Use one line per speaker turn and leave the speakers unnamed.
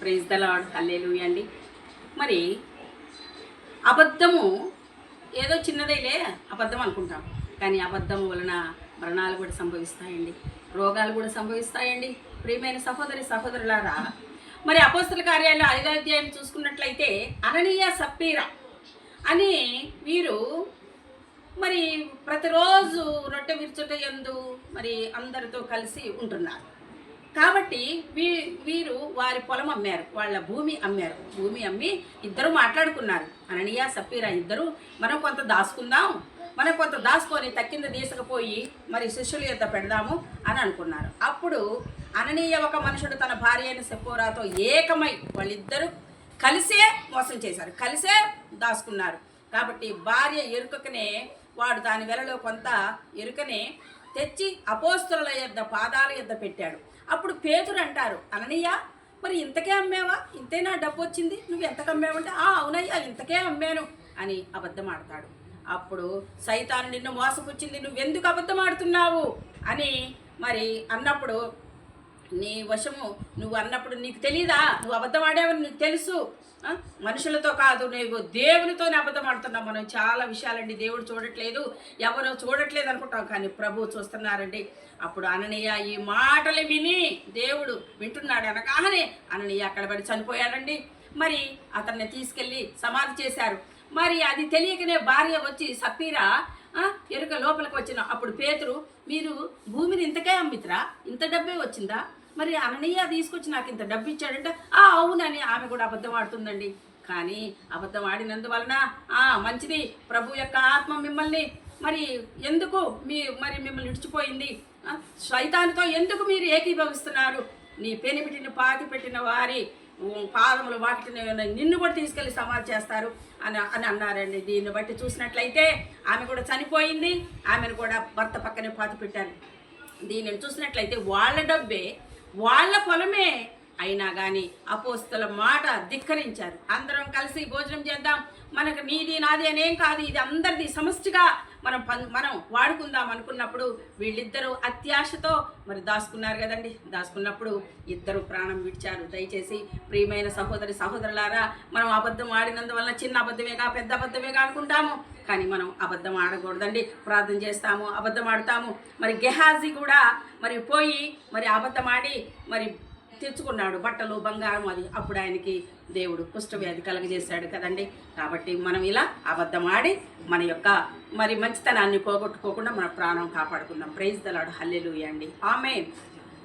Praise the lord హల్లేలు అండి. మరి అబద్ధము ఏదో చిన్నదేలే అబద్ధం అనుకుంటాం. కానీ అబద్ధం వలన మరణాలు కూడా సంభవిస్తాయండి. రోగాలు కూడా సంభవిస్తాయండి. ప్రియమైన సహోదరి సహోదరులారా మరి అపోస్తుల కార్యాలు ఐదో అధ్యాయం చూసుకున్నట్లయితే అననీయ సప్పీరా అని వీరు మరి ప్రతిరోజు రొట్టె విరుచుట ఎందు మరి అందరితో కలిసి ఉంటున్నారు. కాబట్టి వీ వీరు వారి పొలం అమ్మారు వాళ్ళ భూమి అమ్మారు. భూమి అమ్మి ఇద్దరు మాట్లాడుకున్నారు. అననీయ సప్పీరా ఇద్దరు మనం కొంత దాచుకుందాం మనం కొంత దాచుకొని తక్కింద తీసుకుపోయి మరి శిష్యుల యొక్క పెడదాము అని అనుకున్నారు. అప్పుడు అననీయ ఒక మనుషుడు తన భార్య అయిన సెపోరాతో ఏకమై వాళ్ళిద్దరూ కలిసే మోసం చేశారు కలిసే దాచుకున్నారు. కాబట్టి భార్య ఎరుకనే వాడు దాని వెలలో కొంత ఎరుకనే తెచ్చి అపోస్తుల యొద్ద పాదాల యొద్ద పెట్టాడు. అప్పుడు పేతురు అంటారు అననీయ మరి ఇంతకే అమ్మావా? ఇంతేనా డబ్బు వచ్చింది నువ్వు ఎంతకు అమ్మావంటే ఆ అవునయ్యా ఇంతకే అమ్మాను అని అబద్ధం ఆడతాడు అప్పుడు సైతాను నిన్ను మోసపుచ్చింది నువ్వెందుకు అబద్ధం ఆడుతున్నావు అని మరి అన్నప్పుడు నీ వశము నువ్వు అన్నప్పుడు నీకు తెలీదా? నువ్వు అబద్ధం నీకు తెలుసు? మనుషులతో కాదు నువ్వు దేవునితోనే అబద్ధం ఆడుతున్నావు. మనం చాలా విషయాలండి దేవుడు చూడట్లేదు. ఎవరో చూడట్లేదు అనుకుంటాం కానీ ప్రభు చూస్తున్నారండి. అప్పుడు అననీయ ఈ మాటలు విని దేవుడు వింటున్నాడు అనగానే అననీయ అక్కడ పడి చనిపోయాడండి. మరి అతన్ని తీసుకెళ్ళి సమాధి చేశారు. మరి అది తెలియకనే భార్య వచ్చి సపీరా ఎరుక లోపలికి వచ్చిన అప్పుడు పేతురు మీరు భూమిని ఇంతకే అమ్మితరా? ఇంత డబ్బే వచ్చిందా? మరి అననీయ తీసుకొచ్చి నాకు ఇంత డబ్బు ఇచ్చాడంటే ఆ అవునని ఆమె కూడా అబద్ధం ఆడుతుందండి. కానీ అబద్ధం ఆడినందువలన ఆ మంచిది. ప్రభు యొక్క ఆత్మ మిమ్మల్ని మరి ఎందుకు మీ మరి మిమ్మల్ని విడిచిపోయింది? సైతానితో ఎందుకు మీరు ఏకీభవిస్తున్నారు? నీ పెనిమిటిని పాతి పెట్టిన వారి పాదములు వాటిని నిన్ను కూడా తీసుకెళ్ళి సమాధి చేస్తారు అని అని అన్నారండి. దీన్ని బట్టి చూసినట్లయితే ఆమె కూడా చనిపోయింది. ఆమెను కూడా భర్త పక్కనే పాతి పెట్టారు దీనిని చూసినట్లయితే వాళ్ళ డబ్బే వాళ్ళ పొలమే అయినా కానీ అపోస్తుల మాట ధిక్కరించారు. అందరం కలిసి భోజనం చేద్దాం. మనకు నీది నాది అనేం కాదు. ఇది అందరిది సమష్టిగా మనం పన్- మనం వాడుకుందాం అనుకున్నప్పుడు వీళ్ళిద్దరూ అత్యాశతో మరి దాచుకున్నారు కదండి. దాచుకున్నప్పుడు ఇద్దరు ప్రాణం విడిచారు. దయచేసి ప్రియమైన సహోదరి సహోదరులారా మనం అబద్ధం ఆడినందువల్ల చిన్న అబద్ధమేగా పెద్ద అబద్ధమేగా అనుకుంటాము. కానీ మనం అబద్ధం ఆడకూడదండి. ప్రార్థన చేస్తాము అబద్ధం ఆడతాము. మరి గెహాజీ కూడా మరి పోయి మరి అబద్ధం ఆడి మరి తెచ్చుకున్నాడు బట్టలు బంగారం అది. అప్పుడు ఆయనకి దేవుడు కుష్ఠవ్యాధి కలగజేశాడు కదండి. కాబట్టి మనం ఇలా అబద్ధం ఆడి మన యొక్క మరి మంచితనాన్ని పోగొట్టుకోకుండా మన ప్రాణం కాపాడుకుందాం. ప్రైజ్ దలాడు హల్లెలు అండి. ఆమె